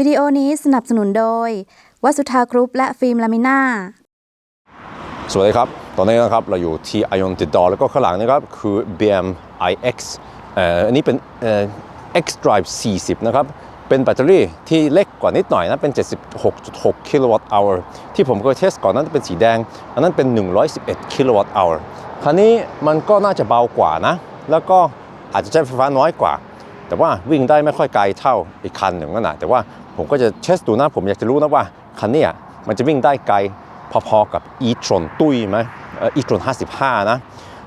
วิดีโอนี้สนับสนุนโดย วัสุธากรุ๊ปและฟิล์มลามิน่า สวัสดีครับ ตอนนี้นะครับ เราอยู่ที่ Ion ติดต่อแล้วก็ข้างหลังนะครับ คือ BM iX อันนี้เป็นเอ่อ X Drive 40 นะครับ เป็นแบตเตอรี่ที่เล็กกว่านิดหน่อยนะ เป็น 76.6 กิโลวัตต์อวที่ผมเคยเทสก่อนนั้นเป็นสีแดง อันนั้นเป็น 111 กิโลวัตต์อวคันนี้มันก็น่าจะเบากว่านะ แล้วก็อาจจะใช้ไฟฟ้าน้อยกว่า แต่ว่าวิ่งได้ไม่ค่อยไกลเท่าอีกคันหนึ่งนั่นแหะแต่ว่า ผมก็จะเทสดูนะ ผมอยากจะรู้นะว่าคันนี้มันจะวิ่งได้ไกลพอๆกับ e-tron ตุ้ยไหมอ่อ e-tron 55 นะ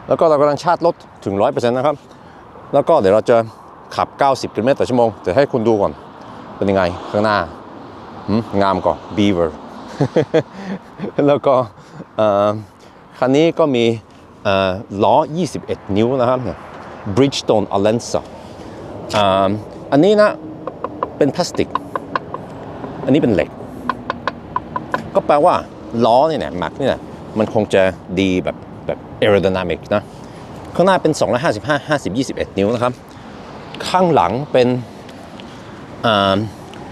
แล้วก็เรากำลังชาร์จรถถึง 100%นะครับ แล้วก็เดี๋ยวเราจะขับ 90กิโลเมตรต่อชั่วโมงเดี๋ยวให้คุณดูก่อน เป็นยังไงข้างหน้างามก่อน beaver แล้วก็คันนี้ก็มีล้อ 21 นิ้วนะครับเนี่ย Bridgestone Alenza ออันนี้นะ เป็นพลาสติก อันนี้เป็นเหล็ก ก็แปลว่าล้อเนี่ยแม็กเนี่ย มันคงจะดีแบบแบบ aerodynamic นะ ข้างหน้าเป็น 255 50 21 นิ้วนะครับ ข้างหลังเป็นอ่า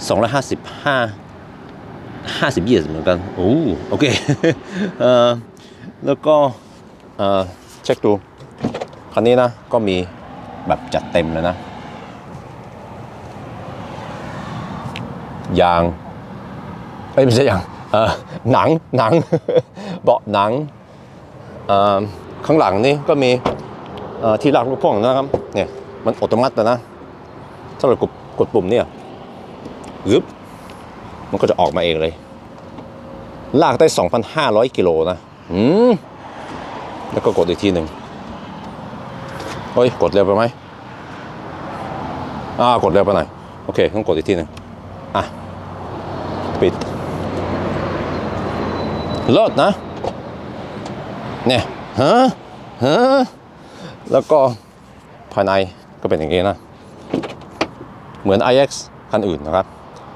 255 50 20เหมือนกันโอ้โอเคเอ่อแล้วก็เอ่อเช็คดู คันนี้นะ ก็มีแบบจัดเต็มเลยนะยาง ไม่ใช่ยางเอ่อหนังหนังเบาะหนังเอ่อข้างหลังนี่ก็มีเอ่อที่ลากลูกพ่วงนะครับเนี่ยมันอัตโนมัติแล้วนะถ้าเรากดกดปุ่มเนี่ยยึบมันก็จะออกมาเองเลย ลากได้ 2,500 กิโลนะอืมแล้วก็กดอีกทีหนึ่งเฮ้ย กดเร็วไปไหมอ่ากดเร็วไปหน่อย โอเค ต้องกดอีกทีหนึ่งอะ ปิด เลิศนะ เนี่ยฮะฮะแล้วก็ภายในก็เป็นอย่างนี้นะ เหมือน iX คันอื่นนะครับ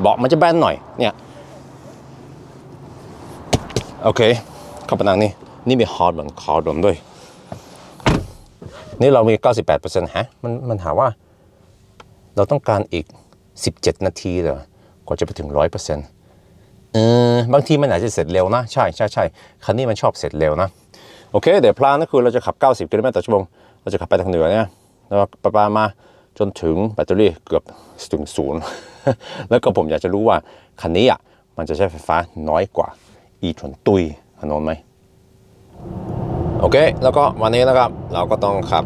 เบาะมันจะแบนหน่อยเนี่ยโอเคเข้าไปนั่งนี่นี่มีฮอร์ดเหมือนคอร์ดมด้วย นี่เรามี 98%ฮะมันมันหาว่า เราต้องการอีก 17 นาทีเลยกว่าจะไปถึง 100% เออบางทีมันอาจจะเสร็จเร็วนะใช่ใช่ใช่คันนี้มันชอบเสร็จเร็วนะโอเค เดี๋ยวพลานก็คือเราจะขับ 90กิโลเมตรต่อชั่วโมงเราจะขับไปทางเหนือเนี่ยแล้วไปไปมาจนถึงแบตเตอรี่เกือบถึงศูนย์แล้วก็ผมอยากจะรู้ว่าคันนี้อะมันจะใช้ไฟฟ้าน้อยกว่า e ทนตุยคันโน้นไหมโอเค แล้วก็วันนี้นะครับ เราก็ต้องขับ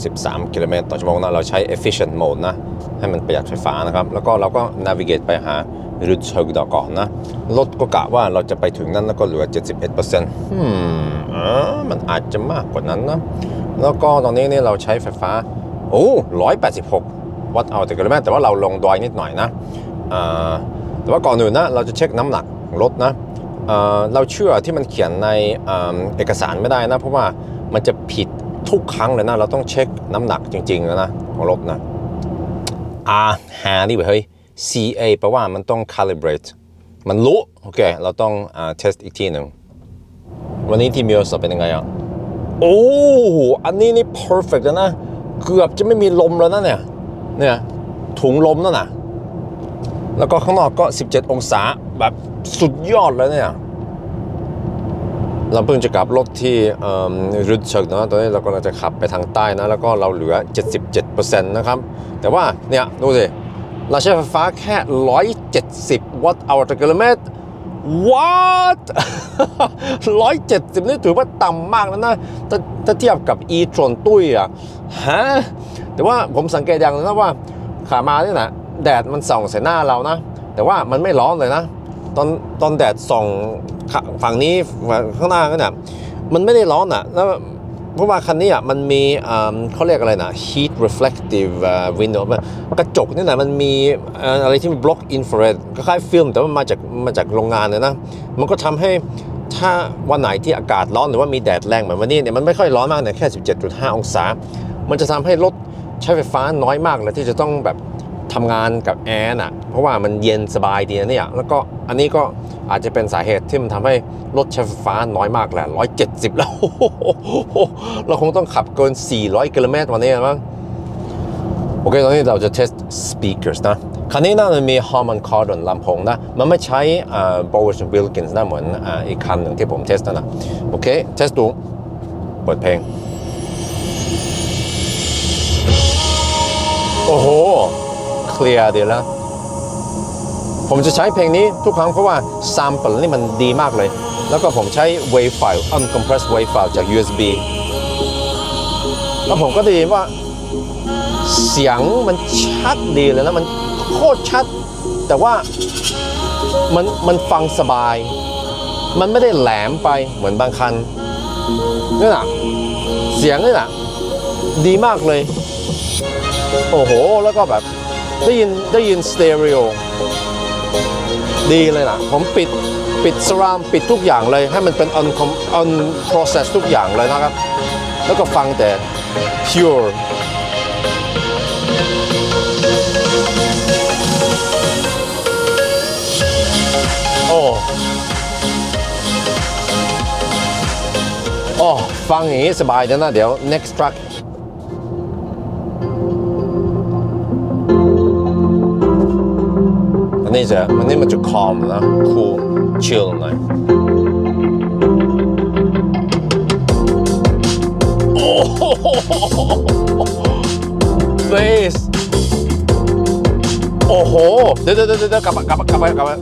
93 กิโลเมตรต่อชั่วโมงนะ เราใช้ efficient mode นะ ให้มันประหยัดไฟฟ้านะครับ แล้วก็เราก็ navigate ไปหา รุดเชิงดอกก่อนนะรถก็กะว่าเราจะไปถึงนั้นแล้วก็เหลือ 71%อืมอ่ามันอาจจะมากกว่านั้นนะ แล้วก็ตอนนี้นี่เราใช้ไฟฟ้า โอ้186 วัตต์เอาแต่กิโลเมตรแต่ว่าเราลงดอยนิดหน่อยนะอ่าแต่ว่าก่อนอื่นนะเราจะเช็คน้ำหนักรถนะเอ่อเราเชื่อที่มันเขียนในเอ่อเอกสารไม่ได้นะ เพราะว่ามันจะผิดทุกครั้งเลยนะ เราต้องเช็คน้ำหนักจริงๆแล้วนะของรถนะ R หาดิเฮ้ย CA แปลว่ามันต้อง calibrate มันรู้ โอเค เราต้องอ่า test อีกทีหนึ่ง วันนี้ที่มิวสเป็นยังไงอะ โอ้โหอันนี้นี่ perfect แล้วนะ เกือบจะไม่มีลมแล้วนะเนี่ย เนี่ย ถุงลมนั่นน่ะ แล้วก็ข้างนอกก็ 17 องศาแบบสุดยอดเลยเนี่ยเราเพิ่งจะกลับรถที่รุดเชิกนะตอนนี้เรากำลังจะขับไปทางใต้นะ แล้วก็เราเหลือ 77%นะครับ แต่ว่าเนี่ย ดูสิ เราใช้ไฟฟ้าแค่ 170 วัตต์เอาต่อกิโลเมตรวัต170นี่ถือว่าต่ำมากแล้วนะถ้าถ้าเทียบกับ e-tron ตุ้ยอะฮะแต่ว่าผมสังเกตอย่างนึงนะว่า ขามาเนี่ยนะแดดมันส่องใส่หน้าเรานะ แต่ว่ามันไม่ร้อนเลยนะ ตอนตอนแดดส่องฝั่งนี้ฝั่งข้างหน้าก็เนี่ยมันไม่ได้ร้อนอะ แล้ว ราะว่าคันนี้อะมันมีเขาเรียกอะไรนะ heat reflective window กระจกนี่นะมันมีอะไรที่มัน block infrared คล้ายๆฟิล์มแต่ว่ามาจากมาจากโรงงานเลยนะ มันก็ทำให้ถ้าวันไหนที่อากาศร้อนหรือว่ามีแดดแรงเหมือนวันนี้เนี่ยมันไม่ค่อยร้อนมากเนี่ยแค่ 17.5 องศา มันจะทำให้รถใช้ไฟฟ้าน้อยมากเลยที่จะต้องแบบ ทำงานกับแอร์น่ะเพราะว่ามันเย็นสบายดีนะเนี่ยแล้วก็อันนี้ก็อาจจะเป็นสาเหตุที่มันทำให้รถใช้ไฟฟ้าน้อยมากแหละ170แล้วเราคงต้องขับเกิน 400กิโลเมตรวันนี้มั้งโอเคตอนนี้เราจะ test speakers นะคันนี้น่าจะมี Harman Kardon ลำโพงนะ มันไม่ใช้อ่า Bowers Wilkins นะเหมือนอ,อีกคันหนึ่งที่ผม test นะนะ โอเค test ดู เปิดเพลง โอ้โห เคลียร์ดีแล้ว ผมจะใช้เพลงนี้ทุกครั้งเพราะว่า sample นี่มันดีมากเลย แล้วก็ผมใช้ wave file uncompressed wave file จาก USB แล้วผมก็ได้ยินว่า เสียงมันชัดดีเลยนะมันโคตรชัด แต่ว่ามันมันฟังสบาย มันไม่ได้แหลมไปเหมือนบางคันนี่นะเสียงนี่นะดีมากเลย โอ้โห แล้วก็แบบ ได้ยินได้ยินสเตอริโอดีเลยนะผมปิดปิดสรามปิดทุกอย่างเลยให้มันเป็น un unprocess ทุกอย่างเลยนะครับ แล้วก็ฟังแต่ pure โอ้โอ้ฟังอย่างนี้สบายแล้วนะ เดี๋ยว next track ันนี้จะอันนี้มันจะ calm นะ cool chill หน่อยโอ้โห bass โอ้โห เดี๋ยวเดี๋ยวเดี๋ยวกลับมากลับมากลับมากลับมา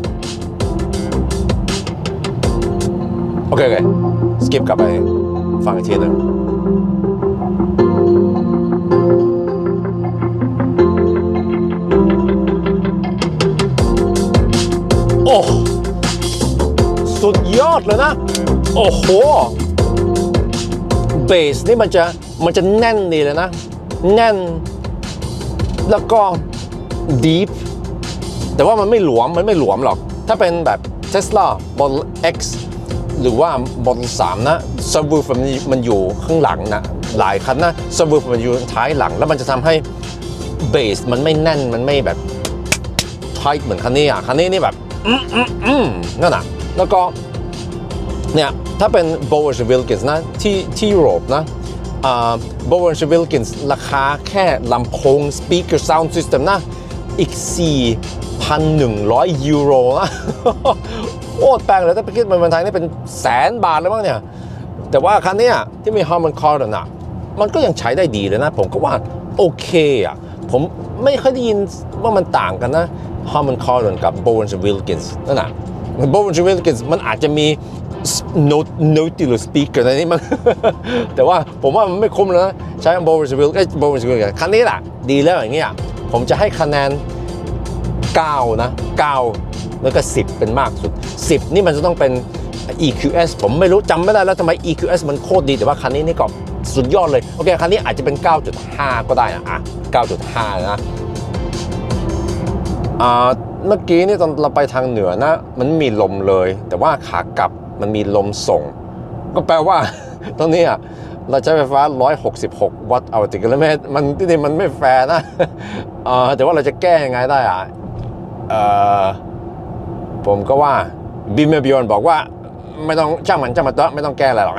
โอเคโอเคสกิปกลับไปฟังอีกทีหนึง สุดยอดเลยนะ โอ้โห เบสนี่มันจะมันจะแน่นดีเลยนะ แน่น แล้วก็ deep แต่ว่ามันไม่หลวม มันไม่หลวมหรอก ถ้าเป็นแบบ Tesla Model X หรือว่า Model 3 นะ subwoofer มันมันอยู่ข้างหลังนะ หลายคันนะ subwoofer มันอยู่ท้ายหลัง แล้วมันจะทำให้เบสมันไม่แน่น มันไม่แบบ tight เหมือนคันนี้อะ คันนี้นี่แบบ อืมอืมอืมนั่นน่ะ แล้วก็เนี่ยถ้าเป็น Bowers Wilkins นะที่ที่ยุโรปนะอ่า Bowers Wilkins ราคาแค่ลำโพง speaker sound system นะ อีก 4,100 ยูโรนะโคตรแพงเลยถ้าไปคิดเป็นเมืองไทยนี่เป็นแสนบาทเลยมั้งเนี่ย แต่ว่าคันนี้ที่มี Harman Kardon อะมันก็ยังใช้ได้ดีเลยนะ ผมก็ว่าโอเคอะ ผมไม่ค่อยได้ยินว่ามันต่างกันนะ Harman Kardon กับ Bowers Wilkins นั่นน่ะ Bowers Wilkins มันอาจจะมี note Nautilus speaker ในนี้มัน แต่ว่าผมว่ามันไม่คุ้มเลยนะ ใช้ Bowers Wilkins Bowers Wilkins คันนี้แหละดีแล้วอย่างเงี้ยผมจะให้คะแนน 9 นะ 9 แล้วก็ 10 เป็นมากสุด 10 นี่มันจะต้องเป็น EQS ผมไม่รู้จำไม่ได้แล้วทำไม EQS มันโคตรดีแต่ว่าคันนี้นี่ก็สุดยอดเลย โอเคคันนี้อาจจะเป็น 9.5 ก็ได้นะอะ9.5 นะอ่า เมื่อกี้นี่ตอนเราไปทางเหนือนะ มันมีลมเลย แต่ว่าขากลับมันมีลมส่ง ก็แปลว่า ตรงนี้อะเราใช้ไฟฟ้า 166 วัตต์เอาติกิโลเมตรมันที่นี่มันไม่แฟร์นะเออแต่ว่าเราจะแก้ยังไงได้อะเออผมก็ว่าบิมเมบิออนบอกว่า ไม่ต้องช่างมันช่างมันเถอะไม่ต้องแก้อะไรหรอก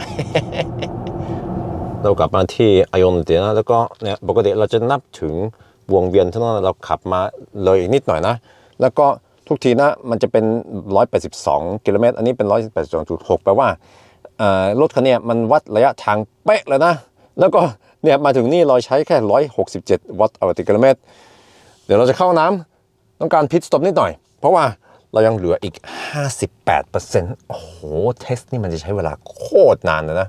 เรากลับมาที่อออนเดียนะแล้วก็เนี่ยปกติเราจะนับถึงวงเวียนเท่านั้นเราขับมาเลยอีกนิดหน่อยนะ แล้วก็ทุกทีนะมันจะเป็น 182 กิโลเมตร อันนี้เป็น 182.6 แปลว่ารถคันนี้มันวัดระยะทางเป๊ะเลยนะ แล้วก็เนี่ยมาถึงนี่เราใช้แค่ 167 วัตต์ต่อกิโลเมตร เดี๋ยวเราจะเข้าน้ำต้องการพิทสต็อปนิดหน่อย เพราะว่าเรายังเหลืออีก 58%โอ้โห เทสนี่มันจะใช้เวลาโคตรนานเลยนะ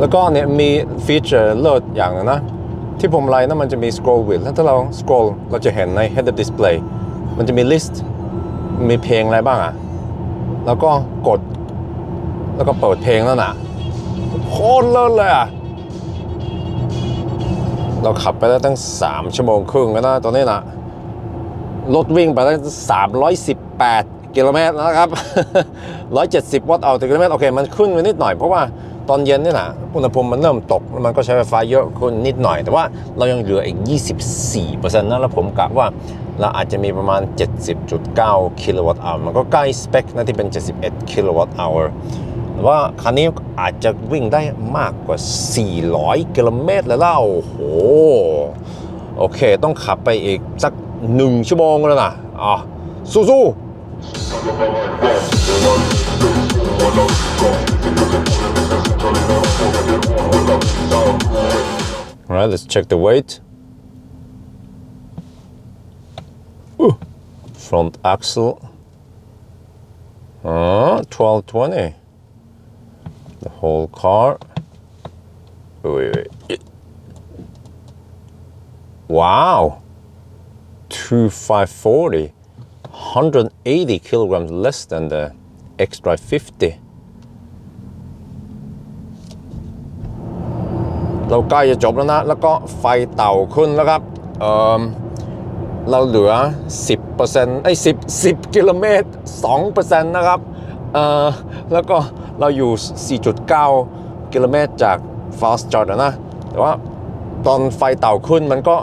แล้วก็เนี่ยมีฟีเจอร์เลิศอย่างนะ ที่ผมไลน์นะมันจะมี scroll wheel แล้วถ้าเรา scroll เราจะเห็นใน head up display มันจะมี list มีเพลงอะไรบ้างอะ แล้วก็กด แล้วก็เปิดเพลงนั่นน่ะโคตรเลิศเลยอะ เราขับไปได้ตั้ง 3 ชั่วโมงครึ่งแล้วนะตอนนี้นะรถวิ่งไปได้318 กิโลเมตรนะครับ 170 วัตต์เอาต่อกิโลเมตร โอเค มันขึ้นไปนิดหน่อยเพราะว่า ตอนเย็นนี่นะอุณหภูมิมันเริ่มตกมันก็ใช้ไฟฟ้าเยอะขึ้นนิดหน่อย แต่ว่าเรายังเหลืออีก 24%นะแล้วผมกะว่าเราอาจจะมีประมาณ 70.9 กิโลวัตต์อมันก็ใกล้สเปคนะที่เป็น 71 กิโลวัตต์อแต่ว่าคันนี้อาจจะวิ่งได้มากกว่า 400 กิโลเมตรแล้วล่ะโอ้โห โอเค ต้องขับไปอีกสักหนึ่งชั่วโมงแล้วนะอะสู้ๆ All right, let's check the weight. Ooh, front axle. Uh, 1220. The whole car. Wait, wait. Wow. 2540. 180 kilograms less than the X-Drive 50. เราใกล้จะจบแล้วนะ แล้วก็ไฟเต่าขึ้นแล้วครับเออเราเหลือ 10%ไอ้10 10กิโลเมตร2%นะครับเออแล้วก็เราอยู่ 4.9 กิโลเมตรจาก fast start นะ แต่ว่าตอนไฟเต่าขึ้นมันก็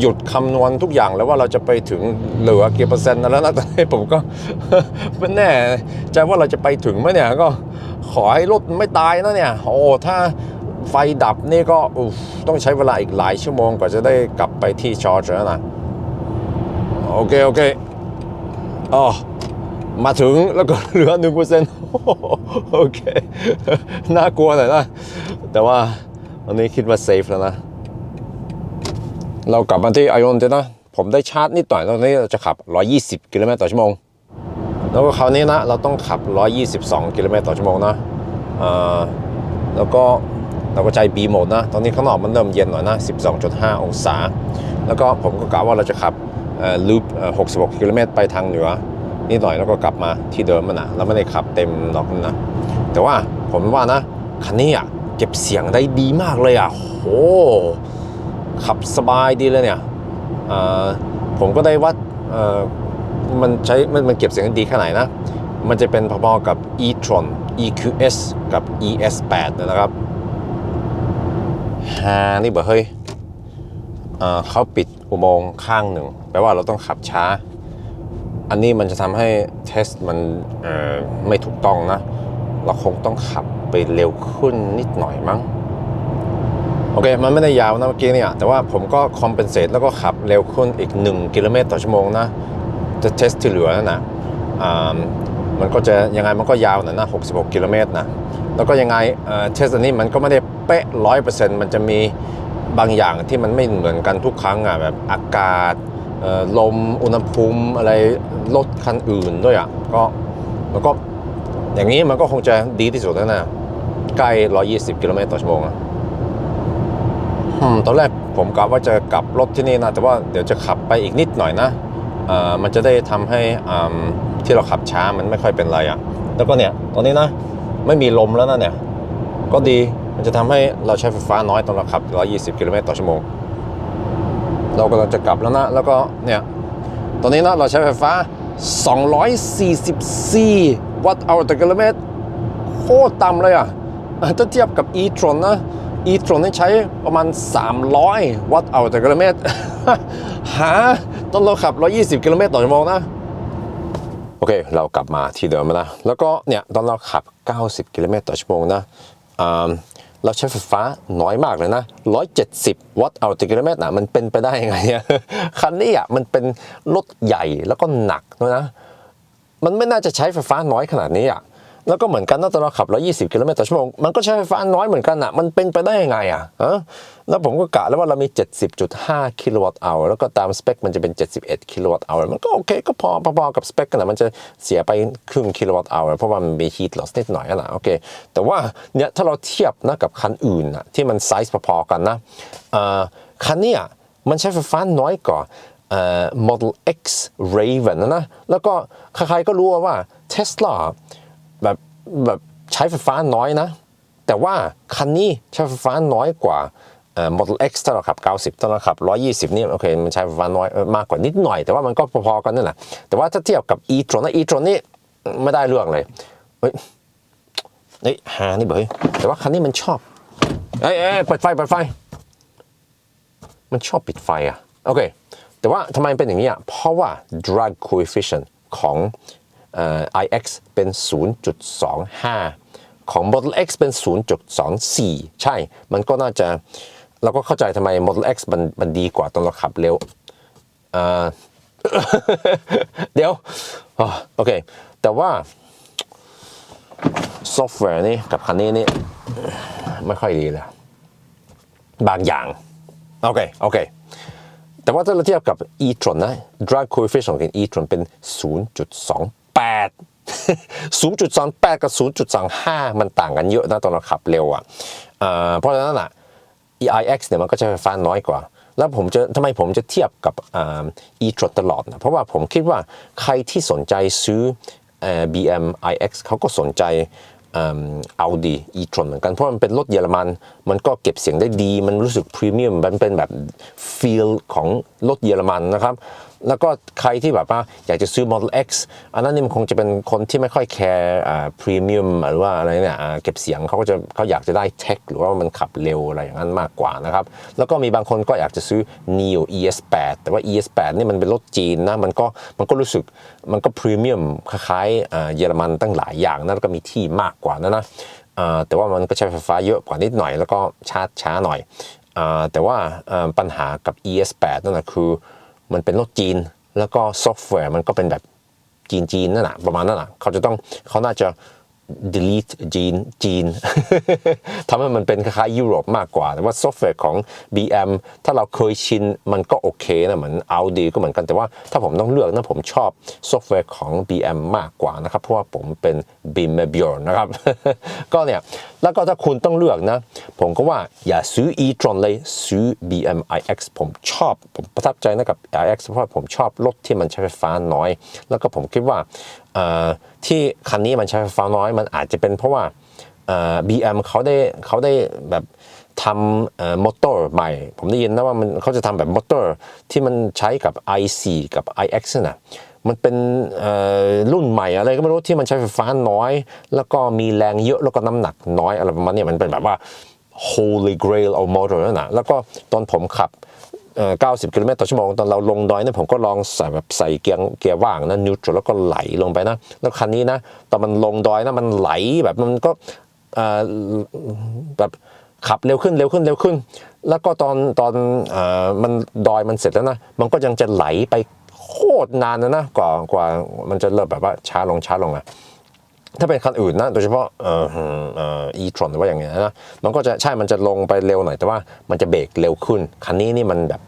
หยุดคำนวณทุกอย่างแล้วว่าเราจะไปถึงเหลือกี่เปอร์เซ็นต์แล้วนะตอนนี้ผมก็ไม่แน่ใจว่าเราจะไปถึงไหมเนี่ยก็ขอให้รถไม่ตายนะเนี่ย โอ้ถ้า ไฟดับนี่ก็ต้องใช้เวลาอีกหลายชั่วโมงกว่าจะได้กลับไปที่ชาร์จนะ โอเค โอเคอ๋อมาถึงแล้วก็เหลือหนึ่งเปอร์เซ็นต์โอเค น่ากลัวหน่อยนะ แต่ว่าวันนี้คิดว่าเซฟแล้วนะ เรากลับมาที่ไอออนเนะ ผมได้ชาร์จนิดหน่อยตอนนี้เราจะขับ 120 กิโลเมตรต่อชั่วโมง แล้วก็คราวนี้นะ เราต้องขับ 122 กิโลเมตรต่อชั่วโมงนะอ่าแล้วก็ เราก็ใจ B โหมดนะ ตอนนี้ข้างนอกมันเริ่มเย็นหน่อยนะ 12.5 องศา แล้วก็ผมก็กะว่าเราจะขับลูป66 กิโลเมตรไปทางเหนือนิดหน่อยแล้วก็กลับมาที่เดิมมันนะเราไม่ได้ขับเต็มหรอกนะ แต่ว่าผมว่านะ คันนี้อะเก็บเสียงได้ดีมากเลยอะโหขับสบายดีเลยเนี่ยผมก็ได้วัดมันใช้มันมันเก็บเสียงได้ดีแค่ไหนนะ มันจะเป็นพอๆกับ e-tron EQS กับ ES8 นะครับ ฮานี่บอกเฮ้ยเขาปิดอุโมงค์ข้างหนึ่ง แปลว่าเราต้องขับช้า อันนี้มันจะทำให้เทสมันไม่ถูกต้องนะ เราคงต้องขับไปเร็วขึ้นนิดหน่อยมั้ง โอเค มันไม่ได้ยาวนะเมื่อกี้เนี่ย แต่ว่าผมก็คอมเพนเซตแล้วก็ขับเร็วขึ้นอีก 1 กิโลเมตรต่อชั่วโมงนะ จะเทสที่เหลือนั่นนะมันก็จะยังไงมันก็ยาวหน่อยนะ 66 กิโลเมตรนะ แล้วก็ยังไงเอ่อเทสอันนี้มันก็ไม่ได้ เป๊ะร้อยเปอร์เซ็นต์มันจะมีบางอย่างที่มันไม่เหมือนกันทุกครั้งอะแบบอากาศลมอุณหภูมิอะไรรถคันอื่นด้วยอะก็แล้วก็อย่างนี้มันก็คงจะดีที่สุดแล้วนะใกล้ 120 กิโลเมตรต่อชั่วโมงอะตอนแรกผมกะว่าจะกลับรถที่นี่นะ แต่ว่าเดี๋ยวจะขับไปอีกนิดหน่อยนะมันจะได้ทำให้ที่เราขับช้ามันไม่ค่อยเป็นไรอะ แล้วก็เนี่ย ตอนนี้นะ ไม่มีลมแล้วนะเนี่ย ก็ดี มันจะทำให้เราใช้ไฟฟ้าน้อยตอนเราขับ 120 กิโลเมตรต่อชั่วโมง เรากำลังจะกลับแล้วนะ แล้วก็เนี่ย ตอนนี้นะเราใช้ไฟฟ้า 244 วัตต์เอาต่อกิโลเมตรโคตรต่ำเลยอะอะถ้าเทียบกับ e-tron นะ e-tron ใช้ประมาณ 300 วัตต์เอาต่อกิโลเมตร หาตอนเราขับ 120 กิโลเมตรต่อชั่วโมงนะโอเค เรากลับมาที่เดิมแล้วนะ แล้วก็เนี่ย ตอนเราขับ 90 กิโลเมตรต่อชั่วโมงนะอ่า เราใช้ไฟฟ้าน้อยมากเลยนะ 170 วัตต์เอาติกิโลเมตรนะมันเป็นไปได้ยังไงเนี่ยคันนี้อะมันเป็นรถใหญ่แล้วก็หนักด้วยนะ มันไม่น่าจะใช้ไฟฟ้าน้อยขนาดนี้อะ แล้วก็เหมือนกันนะตอนเราขับ 120 กิโลเมตรต่อชั่วโมง มันก็ใช้ไฟฟ้าน้อยเหมือนกันอะ มันเป็นไปได้ยังไงอะฮะแล้วผมก็กะแล้วว่าเรามี 70.5 กิโลวัตต์เอาแล้วก็ตามสเปคมันจะเป็น 71 กิโลวัตต์เอามันก็โอเค ก็พอพอๆกับสเปคกันนะมันจะเสียไปครึ่งกิโลวัตต์เอาเพราะว่ามันมี heat loss นิดหน่อยนะโอเค แต่ว่าเนี่ยถ้าเราเทียบนะกับคันอื่นอะที่มันไซส์พอๆกันนะคันเนี้ยมันใช้ไฟฟ้าน้อยกว่าเอ่อ Model X Raven นะนะ แล้วก็ใครๆก็รู้ว่า Tesla แบบแบบใช้ไฟฟ้าน้อยนะ แต่ว่าคันนี้ใช้ไฟฟ้าน้อยกว่าเอ่อ Model X ถ้าเราขับ90ถ้าเราขับ120 นี่โอเคมันใช้ไฟฟ้าน้อยมากกว่านิดหน่อย แต่ว่ามันก็พอๆกันนั่นแหละแต่ว่าถ้าเทียบกับ e-tron นะ e-tron นี่ไม่ได้เรื่องเลยเฮ้ยเฮ้ยหานี่เบยแต่ว่าคันนี้มันชอบเอ้ยเอ้ยเปิดไฟเปิดไฟ มันชอบปิดไฟอะโอเค แต่ว่าทำไมเป็นอย่างนี้อะเพราะว่า drag coefficient ของ iX เป็น 0.25 ของ Model X เป็น 0.24 ใช่ มันก็น่าจะเราก็เข้าใจทำไม Model X มันมันดีกว่าตอนเราขับเร็วเดี๋ยวโอเค แต่ว่าซอฟต์แวร์นี่กับคันนี้นี่ไม่ค่อยดีเลยบางอย่าง โอเค โอเค แต่ว่าถ้าเราเทียบกับ e-tron นะ drag coefficient ของ e-tron เป็น 0.28 0.28 กับ 0.25 มันต่างกันเยอะนะตอนเราขับเร็วอะเพราะฉะนั้นอะ EIX เนี่ยมันก็จะไฟฟ้าน้อยกว่า แล้วผมจะทำไมผมจะเทียบกับอ่า e-tron ตลอดนะเพราะว่าผมคิดว่าใครที่สนใจซื้อ BM iX เขาก็สนใจเอิ่ม Audi e-tron เหมือนกัน เพราะมันเป็นรถเยอรมัน มันก็เก็บเสียงได้ดี มันรู้สึกพรีเมียม มันเป็นแบบ feel ของรถเยอรมันนะครับแล้วก็ใครที่แบบว่าอยากจะซื้อ Model X อันนั้นนี่มันคงจะเป็นคนที่ไม่ค่อยแคร์พรีเมียมหรือว่าอะไรเนี่ยเก็บเสียงเขาก็จะเขาอยากจะได้เทคหรือว่ามันขับเร็วอะไรอย่างนั้นมากกว่านะครับ แล้วก็มีบางคนก็อยากจะซื้อ Neo ES8 แต่ว่า ES8 นี่มันเป็นรถจีนนะมันก็มันก็รู้สึกมันก็พรีเมียมคล้ายๆเยอรมันตั้งหลายอย่างนะแล้วก็มีที่มากกว่านะนะแต่ว่ามันก็ใช้ไฟฟ้าเยอะกว่านิดหน่อย แล้วก็ชาร์จช้าหน่อยแต่ว่าอ่าปัญหากับ ES8 นั่นนะคือ มันเป็นรถจีน แล้วก็ซอฟต์แวร์มันก็เป็นแบบจีนจีนๆนั่นแหะประมาณนั้นแหะเขาจะต้องเขาน่าจะ delete จีนจีนทำให้มันเป็นคล้ายยุโรปมากกว่า แต่ว่าซอฟต์แวร์ของ BM ถ้าเราเคยชินมันก็โอเคนะเหมือน Audi ก็เหมือนกันแต่ว่าถ้าผมต้องเลือกนะผมชอบซอฟต์แวร์ของ BM มากกว่านะครับ เพราะว่าผมเป็น BIM b u r นะครับ ก็เนี่ย แล้วก็ถ้าคุณต้องเลือกนะ ผมก็ว่าอย่าซื้อ e-tron เลยซื้อ BM iX ผมชอบ ผมประทับใจนะกับ iX เพราะว่าผมชอบรถที่มันใช้ไฟฟ้าน้อย แล้วก็ผมคิดว่า ที่คันนี้มันใช้ไฟฟ้าน้อยมันอาจจะเป็นเพราะว่าเอ่อ BM เขาได้เขาได้แบบทำมอเตอร์ใหม่ ผมได้ยินนะว่ามันเขาจะทำแบบมอเตอร์ที่มันใช้กับ i4 กับ iX นะมันเป็นรุ่นใหม่อะไรก็ไม่รู้ที่มันใช้ไฟฟ้าน้อย แล้วก็มีแรงเยอะแล้วก็น้ำหนักน้อยอะไรประมาณนี้มันเป็นแบบว่า holy grail of motor นะแล้วก็ตอนผมขับ 90กิโลเมตรต่อชั่วโมงตอนเราลงดอยเนี่ยผมก็ลองใส่แบบใส่เกียร์เกียร์ว่างนะนิวทรัลแล้วก็ไหลลงไปนะแล้วคันนี้นะตอนมันลงดอยนะมันไหลแบบมันก็เออแบบขับเร็วขึ้นเร็วขึ้นเร็วขึ้น แล้วก็ตอนตอนเอ่อมันดอยมันเสร็จแล้วนะมันก็ยังจะไหลไปโคตรนานนะนะกว่ากว่ามันจะเริ่มแบบว่าช้าลงช้าลงอะ ถ้าเป็นคันอื่นนะโดยเฉพาะเอ่อเอ่อ e-tron หรือว่าอย่างเงี้ยนะมันก็จะใช่มันจะลงไปเร็วหน่อยแต่ว่ามันจะเบรกเร็วขึ้น คันนี้นี่มันแบบ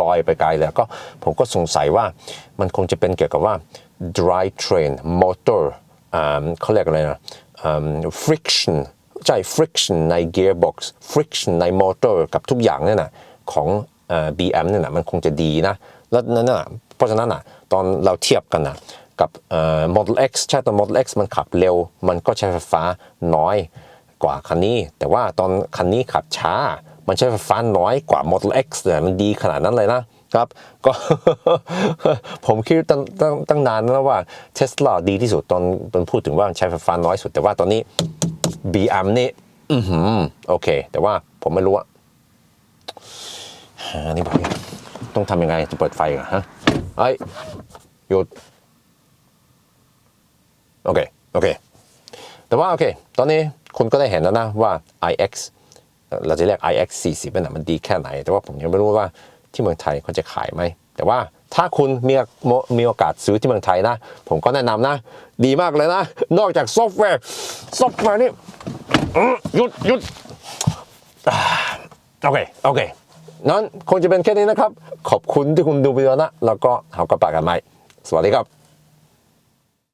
ลอยไปไกลเลยก็ผมก็สงสัยว่ามันคงจะเป็นเกี่ยวกับว่า drive train motor อ่าเขาเรียกอะไรนะอ่า friction ใช่ friction ใน gearbox friction ใน motor กับทุกอย่างเนี่ยนะของเอ่อ BM เนี่ยนะมันคงจะดีนะแล้วนั่นน่ะเพราะฉะนั้นน่ะตอนเราเทียบกันนะ กับเอ่อ Model X ใช่ตอน Model X มันขับเร็ว มันก็ใช้ไฟฟ้าน้อยกว่าคันนี้ แต่ว่าตอนคันนี้ขับช้า มันใช้ไฟฟ้าน้อยกว่า Model X เนี่ยมันดีขนาดนั้นเลยนะครับก็ผมคิดตั้งตั้งตั้งนานแล้วว่า Tesla ดีที่สุดตอนตอนพูดถึงว่าใช้ไฟฟ้าน้อยสุด แต่ว่าตอนนี้ BM นี่อือหือโอเค แต่ว่าผมไม่รู้ว่าอันนี้ต้องทำยังไงจะเปิดไฟก่อนฮะไอ้ยหยุด โอเคโอเค แต่ว่าโอเค ตอนนี้คุณก็ได้เห็นแล้วนะว่า iX เอ่อเราจะเรียก iX 40นั่นนะมันดีแค่ไหน แต่ว่าผมยังไม่รู้ว่าที่เมืองไทยเขาจะขายไหม แต่ว่าถ้าคุณมีมีโอกาสซื้อที่เมืองไทยนะ ผมก็แนะนำนะ ดีมากเลยนะ นอกจากซอฟต์แวร์ ซอฟต์แวร์นี่หยุดหยุดโอเคโอเคนั้นคงจะเป็นแค่นี้นะครับ ขอบคุณที่คุณดูวิดีโอนะ แล้วก็เอากระปากกันไหมสวัสดีครับ